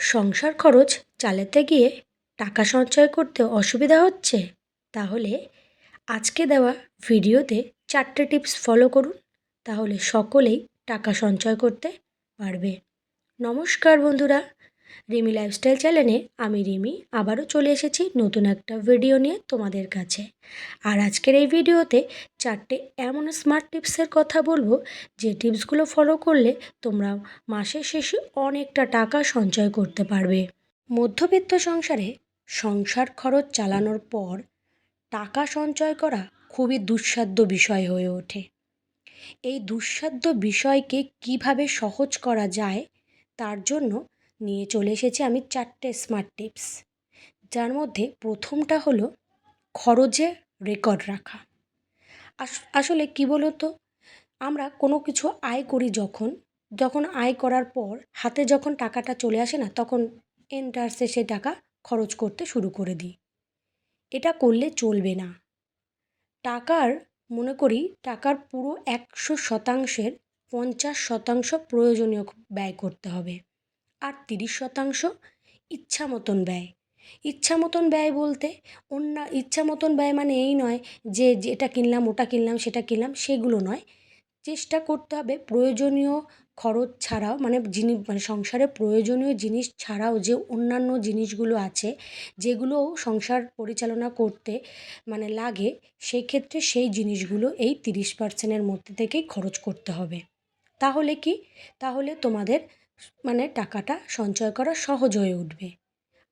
সংসার খরচ চালাতে গিয়ে টাকা সঞ্চয় করতে অসুবিধা হচ্ছে? তাহলে আজকে দেওয়া ভিডিওতে চারটে টিপস ফলো করুন, তাহলে সকলেই টাকা সঞ্চয় করতে পারবে। নমস্কার বন্ধুরা রিমি লাইফস্টাইল চ্যানেলে আমি রিমি আবারও চলে এসেছি নতুন একটা ভিডিও নিয়ে তোমাদের কাছে। আর আজকের এই ভিডিওতে চারটে এমন স্মার্ট টিপসের কথা বলব, যে টিপসগুলো ফলো করলে তোমরা মাসের শেষে অনেকটা টাকা সঞ্চয় করতে পারবে। মধ্যবিত্ত সংসারে সংসার খরচ চালানোর পর টাকা সঞ্চয় করা খুবই দুঃসাধ্য বিষয় হয়ে ওঠে। এই দুঃসাধ্য বিষয়কে কীভাবে সহজ করা যায়, তার জন্য নিয়ে চলে এসেছি আমি চারটে স্মার্ট টিপস যার মধ্যে প্রথমটা হলো খরচে রেকর্ড রাখা। আস- আসলে কি বলতো? আমরা কোনো কিছু আয় করি যখন যখন আয় করার পর হাতে যখন টাকাটা চলে আসে না, তখন এন্টার্সে সেই টাকা খরচ করতে শুরু করে দিই। এটা করলে চলবে না। টাকার, মনে করি টাকার পুরো একশো শতাংশের পঞ্চাশ শতাংশ প্রয়োজনীয় ব্যয় করতে হবে। আর তিরিশ শতাংশ ইচ্ছা মতন ব্যয়। ইচ্ছা মতন ব্যয় বলতে অন্য ইচ্ছা মতন ব্যয় মানে এই নয় যে, যেটা কিনলাম, ওটা কিনলাম, সেটা কিনলাম, সেগুলো নয়। চেষ্টা করতে হবে প্রয়োজনীয় খরচ ছাড়াও মানে যিনি মানে সংসারে প্রয়োজনীয় জিনিস ছাড়াও যে অন্যান্য জিনিসগুলো আছে যেগুলোও সংসার পরিচালনা করতে মানে লাগে সেক্ষেত্রে সেই জিনিসগুলো এই তিরিশ পার্সেন্টের মধ্যে থেকেই খরচ করতে হবে। তাহলে কি? তাহলে তোমাদের মানে টাকাটা সঞ্চয় করা সহজ হয়ে উঠবে।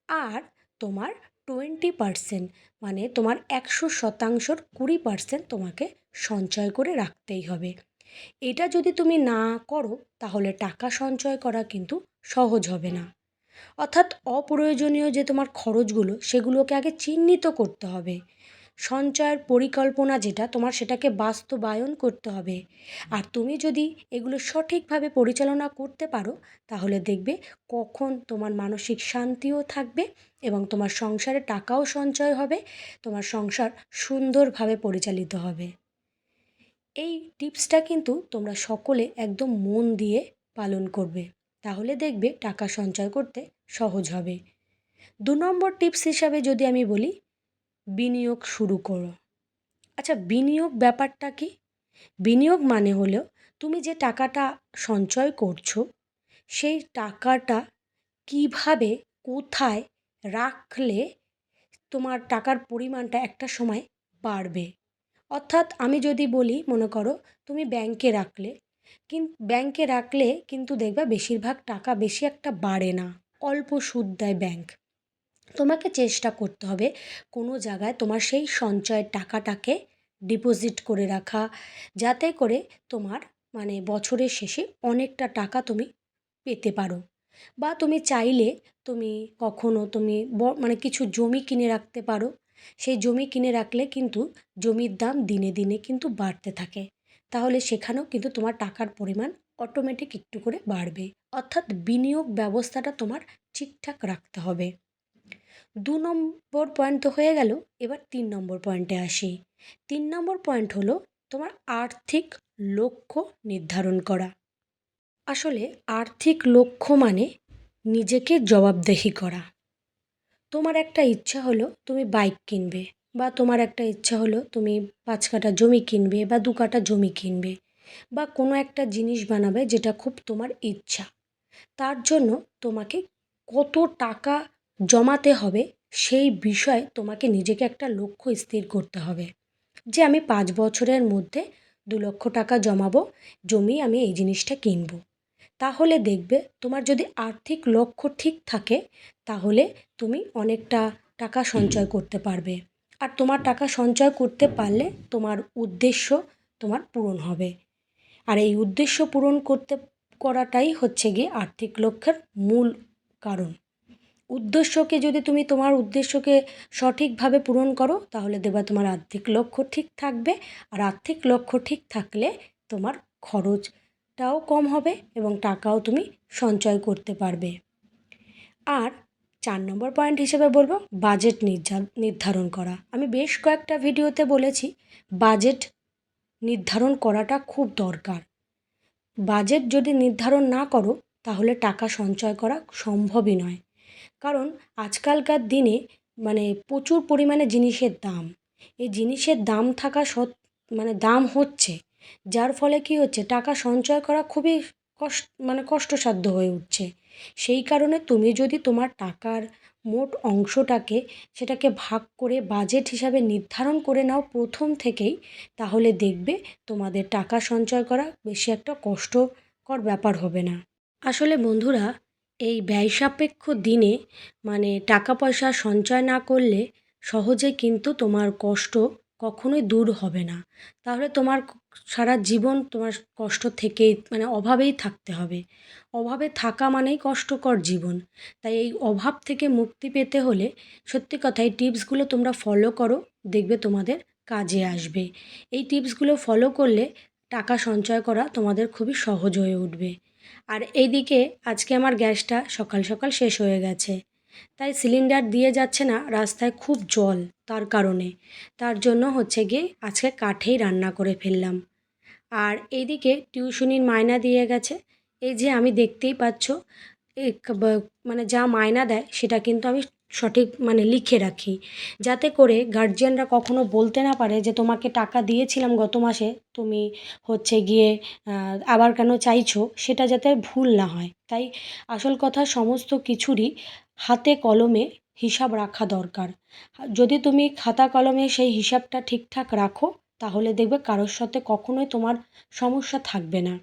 আর তোমার টোয়েন্টি পার্সেন্ট মানে তোমার একশো শতাংশর কুড়ি পার্সেন্ট তোমাকে সঞ্চয় করে রাখতেই হবে। এটা যদি তুমি না করো, তাহলে টাকা সঞ্চয় করা কিন্তু সহজ হবে না। অর্থাৎ অপ্রয়োজনীয় যে তোমার খরচগুলো, সেগুলোকে আগে চিহ্নিত করতে হবে। সঞ্চয়ের পরিকল্পনা যেটা, তোমার সেটাকে বাস্তবায়ন করতে হবে। আর তুমি যদি এগুলো সঠিকভাবে পরিচালনা করতে পারো, তাহলে দেখবে কখন তোমার মানসিক শান্তিও থাকবে এবং তোমার সংসারে টাকাও সঞ্চয় হবে, তোমার সংসার সুন্দরভাবে পরিচালিত হবে। এই টিপসটা কিন্তু তোমরা সকলে একদম মন দিয়ে পালন করবে। তাহলে দেখবে টাকা সঞ্চয় করতে সহজ হবে। দু নম্বর টিপস হিসাবে যদি আমি বলি বিনিয়োগ শুরু করো। আচ্ছা বিনিয়োগ ব্যাপারটা কি? বিনিয়োগ মানে হলো তুমি যে টাকাটা সঞ্চয় করছ, সেই টাকাটা কীভাবে, কোথায় রাখলে তোমার টাকার পরিমাণটা একটা সময় বাড়বে? অর্থাৎ আমি যদি বলি, মনে করো তুমি ব্যাংকে রাখলে, কিন, ব্যাংকে রাখলে কিন্তু দেখবে বেশিরভাগ টাকা বেশি একটা বাড়ে না। অল্প সুদ দেয় ব্যাংক। তোমাকে চেষ্টা করতে হবে কোনো জায়গায় তোমার সেই সঞ্চয়ের টাকাটাকে ডিপোজিট করে রাখা, যাতে করে তোমার মানে বছরের শেষে অনেকটা টাকা তুমি পেতে পারো। বা তুমি চাইলে তুমি কখনো তুমি মানে কিছু জমি কিনে রাখতে পারো। সেই জমি কিনে রাখলে কিন্তু জমির দাম দিনে দিনে কিন্তু বাড়তে থাকে। তাহলে সেখানেও কিন্তু তোমার টাকার পরিমাণ অটোমেটিক একটু করে বাড়বে। অর্থাৎ বিনিয়োগ ব্যবস্থাটা তোমার ঠিকঠাক রাখতে হবে। দু নম্বর পয়েন্ট তো হয়ে গেল, এবার তিন নম্বর পয়েন্টে আসি। তিন নম্বর পয়েন্ট হলো তোমার আর্থিক লক্ষ্য নির্ধারণ করা। আসলে আর্থিক লক্ষ্য মানে নিজেকে জবাবদেহি করা। তোমার একটা ইচ্ছা হলো তুমি বাইক কিনবে, বা তোমার একটা ইচ্ছা হলো তুমি পাঁচ কাঠা জমি কিনবে, বা দু কাঠা জমি কিনবে, বা কোনো একটা জিনিস বানাবে যেটা খুব তোমার ইচ্ছা। তার জন্য তোমাকে কত টাকা জমাতে হবে, সেই বিষয়ে তোমাকে নিজেকে একটা লক্ষ্য স্থির করতে হবে। যে আমি পাঁচ বছরের মধ্যে দু লক্ষ টাকা জমাবো, জমি আমি এই জিনিসটা কিনবো। তাহলে দেখবে তোমার যদি আর্থিক লক্ষ্য ঠিক থাকে, তাহলে তুমি অনেকটা টাকা সঞ্চয় করতে পারবে। আর তোমার টাকা সঞ্চয় করতে পারলে তোমার উদ্দেশ্য তোমার পূরণ হবে। আর এই উদ্দেশ্য পূরণ করতে, করাটাই হচ্ছে গিয়ে আর্থিক লক্ষ্যের মূল কারণ। উদ্দেশ্যকে যদি তুমি তোমার উদ্দেশ্যকে সঠিকভাবে পূরণ করো, তাহলে দেবা তোমার আর্থিক লক্ষ্য ঠিক থাকবে। আর আর্থিক লক্ষ্য ঠিক থাকলে তোমার খরচটাও কম হবে এবং টাকাও তুমি সঞ্চয় করতে পারবে। আর চার নম্বর পয়েন্ট হিসেবে বলব, বাজেট নির্ধারণ করা। আমি বেশ কয়েকটা ভিডিওতে বলেছি, বাজেট নির্ধারণ করাটা খুব দরকার। বাজেট যদি নির্ধারণ না করো, তাহলে টাকা সঞ্চয় করা সম্ভবই নয়। কারণ আজকালকার দিনে মানে প্রচুর পরিমাণে জিনিসের দাম। এই জিনিসের দাম থাকা সত মানে দাম হচ্ছে। যার ফলে কী হচ্ছে, টাকা সঞ্চয় করা খুবই কষ্ট মানে কষ্টসাধ্য হয়ে উঠছে। সেই কারণে তুমি যদি তোমার টাকার মোট অংশটাকে সেটাকে ভাগ করে বাজেট হিসাবে নির্ধারণ করে নাও প্রথম থেকেই, তাহলে দেখবে তোমাদের টাকা সঞ্চয় করা বেশি একটা কষ্টকর ব্যাপার হবে না। আসলে বন্ধুরা এই ব্যয় সাপেক্ষ দিনে মানে টাকা পয়সা সঞ্চয় না করলে সহজে কিন্তু তোমার কষ্ট কখনোই দূর হবে না। তাহলে তোমার সারা জীবন তোমার কষ্ট থেকেই মানে অভাবেই থাকতে হবে। অভাবে থাকা মানেই কষ্টকর জীবন। তাই এই অভাব থেকে মুক্তি পেতে হলে সত্যি কথা এই টিপসগুলো তোমরা ফলো করো, দেখবে তোমাদের কাজে আসবে। এই টিপসগুলো ফলো করলে টাকা সঞ্চয় করা তোমাদের খুবই সহজ হয়ে উঠবে। আর এইদিকে আজকে আমার গ্যাসটা সকাল সকাল শেষ হয়ে গেছে। তাই সিলিন্ডার দিয়ে যাচ্ছে না, রাস্তায় খুব জল তার কারণে। তার জন্য হচ্ছে গিয়ে আজকে কাঠেই রান্না করে ফেললাম। আর এইদিকে টিউশনির মায়না দিয়ে গেছে। এই যে আমি দেখতেই পাচ্ছ মানে যা মায়না দেয় সেটা কিন্তু আমি সঠিক মানে লিখে রাখি। যাতে করে গার্জিয়ানরা কখনো বলতে না পারে যে তোমাকে টাকা দিয়েছিলাম গত মাসে, তুমি হচ্ছে গিয়ে আবার কেন চাইছো, সেটা যাতে ভুল না হয়। তাই আসল কথা সমস্ত কিছুরই হাতে কলমে হিসাব রাখা দরকার। যদি তুমি খাতা কলমে সেই হিসাবটা ঠিকঠাক রাখো, তাহলে দেখবে কারোর সাথে কখনোই তোমার সমস্যা থাকবে না।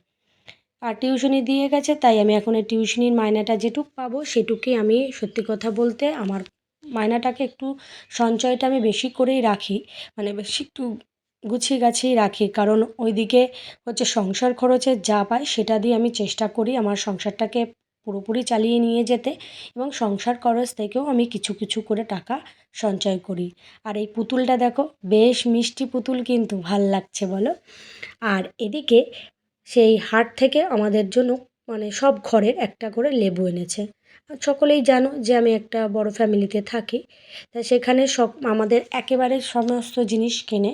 আর টিউশনি দিয়ে গেছে, তাই আমি এখন এই টিউশনির মায়নাটা যেটুক পাবো সেটুকুই আমি সত্যি কথা বলতে আমার মায়নাটাকে একটু সঞ্চয়টা আমি বেশি করেই রাখি মানে বেশি একটু গুছিয়ে গাছিয়ে রাখি। কারণ ওইদিকে হচ্ছে সংসার খরচে যা পাই সেটা দিয়ে আমি চেষ্টা করি আমার সংসারটাকে পুরোপুরি চালিয়ে নিয়ে যেতে এবং সংসার খরচ থেকেও আমি কিছু কিছু করে টাকা সঞ্চয় করি। আর এই পুতুলটা দেখো, বেশ মিষ্টি পুতুল কিন্তু ভালো লাগছে বলো। আর এদিকে সেই হাট থেকে আমাদের জন্য মানে সব ঘরের একটা করে লেবু এনেছে। সকলেই জানো যে আমি একটা বড় ফ্যামিলিতে থাকি, তা সেখানে সব আমাদের একেবারে সমস্ত জিনিস কেনে,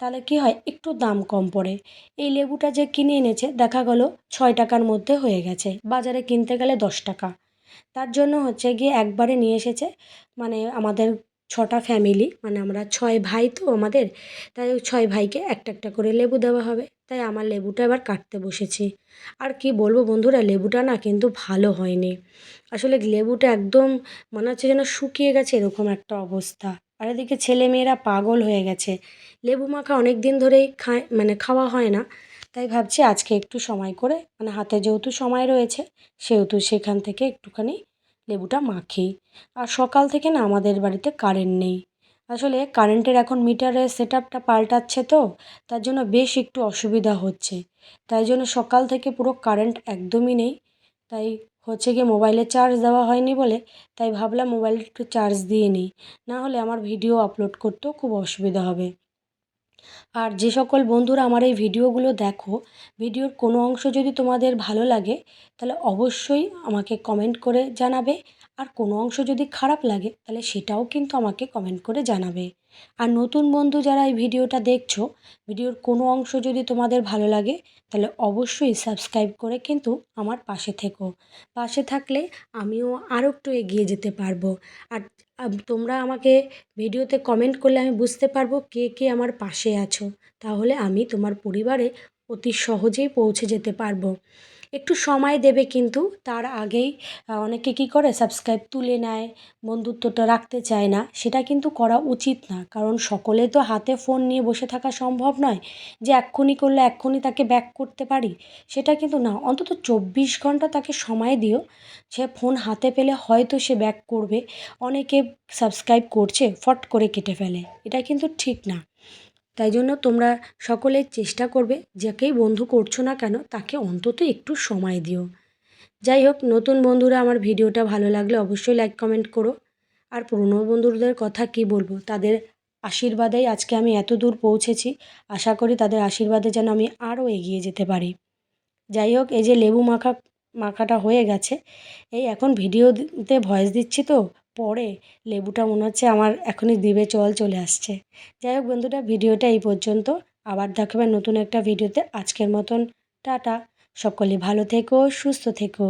তাহলে কী হয়, একটু দাম কম পড়ে। এই লেবুটা যে কিনে এনেছে, দেখা গেলো ছয় টাকার মধ্যে হয়ে গেছে, বাজারে কিনতে গেলে দশ টাকা। তার জন্য হচ্ছে গিয়ে একবারে নিয়ে এসেছে মানে আমাদের ছটা ফ্যামিলি মানে আমরা ছয় ভাই তো আমাদের, তাই ছয় ভাইকে একটা একটা করে লেবু দেওয়া হবে। তাই আমার লেবুটা এবার কাটতে বসেছি। আর কি বলব বন্ধুরা, লেবুটা না কিন্তু ভালো হয়নি। আসলে লেবুটা একদম মনে হচ্ছে যেন শুকিয়ে গেছে এরকম একটা অবস্থা। আর এদিকে ছেলে মেয়েরা পাগল হয়ে গেছে। লেবু মাখা অনেক দিন ধরেই খায় মানে খাওয়া হয় না। তাই ভাবছি আজকে একটু সময় করে মানে হাতে যেহেতু সময় রয়েছে, সেহেতু সেখান থেকে একটুখানি লেবুটা মাখি। আর সকাল থেকে না আমাদের বাড়িতে কারেন্ট নেই। আসলে কারেন্টের এখন মিটারের সেট আপটা পাল্টাচ্ছে তো, তার জন্য বেশ একটু অসুবিধা হচ্ছে। তাই জন্য সকাল থেকে পুরো কারেন্ট একদমই নেই। তাই হচ্ছে গিয়ে মোবাইলে চার্জ দেওয়া হয়নি বলে, তাই ভাবলাম মোবাইলে একটু চার্জ দিয়ে নিই। না হলে আমার ভিডিও আপলোড করতেও খুব অসুবিধা হবে। আর যে সকল বন্ধুরা আমার এই ভিডিওগুলো দেখো, ভিডিওর কোনো অংশ যদি তোমাদের ভালো লাগে, তাহলে অবশ্যই আমাকে কমেন্ট করে জানাবে। আর কোনো অংশ যদি খারাপ লাগে, তাহলে সেটাও কিন্তু আমাকে কমেন্ট করে জানাবে। আর নতুন বন্ধু যারা এই ভিডিওটা দেখছ, ভিডিওর কোনো অংশ যদি তোমাদের ভালো লাগে, তাহলে অবশ্যই সাবস্ক্রাইব করে কিন্তু আমার পাশে থেকো। পাশে থাকলে আমিও আরও একটু এগিয়ে যেতে পারব। আর তোমরা আমাকে ভিডিওতে কমেন্ট করলে আমি বুঝতে পারব কে কে আমার পাশে আছো। তাহলে আমি তোমার পরিবারে অতি সহজেই পৌঁছে যেতে পারব। একটু সময় দেবে কিন্তু তার আগেই অনেকে কী করে সাবস্ক্রাইব তুলে নেয়, বন্ধুত্বটা রাখতে চায় না, সেটা কিন্তু করা উচিত না। কারণ সকলে তো হাতে ফোন নিয়ে বসে থাকা সম্ভব নয় যে এক্ষুনি করলে এক্ষুনি তাকে ব্যাক করতে পারি, সেটা কিন্তু না। অন্তত চব্বিশ ঘণ্টা তাকে সময় দিও, সে ফোন হাতে পেলে হয়তো সে ব্যাক করবে। অনেকে সাবস্ক্রাইব করছে, ফট করে কেটে ফেলে, এটা কিন্তু ঠিক না। তাই জন্য তোমরা সকলে চেষ্টা করবে, যাকেই বন্ধু করছ না কেন, তাকে অন্তত একটু সময় দিও। যাই হোক, নতুন বন্ধুরা, আমার ভিডিওটা ভালো লাগলে অবশ্যই লাইক কমেন্ট করো। আর পুরনো বন্ধুদের কথা কি বলব? তাদের আশীর্বাদেই আজকে আমি এত দূর পৌঁছেছি। আশা করি তাদের আশীর্বাদে যেন আমি আরও এগিয়ে যেতে পারি। যাই হোক, এই যে লেবু মাখা, মাখাটা হয়ে গেছে। এই এখন ভিডিওতে ভয়েস দিচ্ছি তো। পরে লেবুটা মনে হচ্ছে আমার এখনই দিবে, চল চলে আসছে। যাই হোক বন্ধুরা, ভিডিওটা এই পর্যন্ত। আবার দেখাবেন নতুন একটা ভিডিওতে। আজকের মতন টাটা। সকলে ভালো থেকো, সুস্থ থেকো।